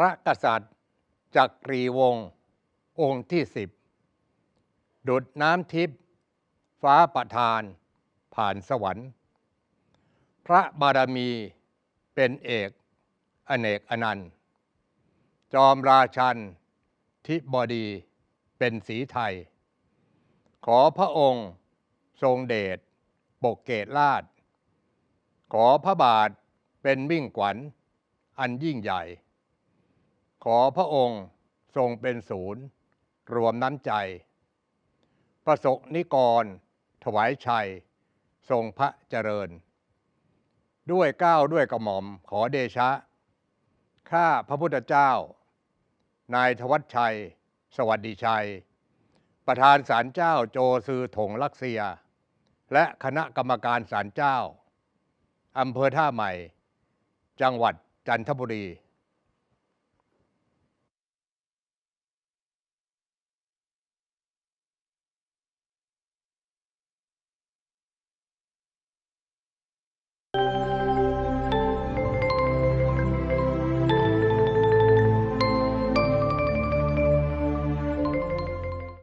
พระกษัตริย์จักรีวงศ์องค์ที่สิบดุดน้ำทิพย์ฟ้าประทาน ผ่านสวรรค์ พระบารมีเป็นเอกอเนกอนันต์ จอมราชันทิบดีเป็นสีไทย ขอพระองค์ทรงเดชปกเกตราชขอพระบาทเป็นมิ่งขวัญอันยิ่งใหญ่ ขอพระองค์ทรงเป็นศูนย์ รวมน้ำใจ ประสบนิกร ถวายชัย ทรงพระเจริญ ด้วยก้าวด้วยกระหม่อมขอเดชะ ข้าพระพุทธเจ้า นายทวัชชัย สวัสดีชัย ประธานศาลเจ้าโจซือถงลักเซีย และคณะกรรมการศาลเจ้าอำเภอท่าใหม่ จังหวัดจันทบุรี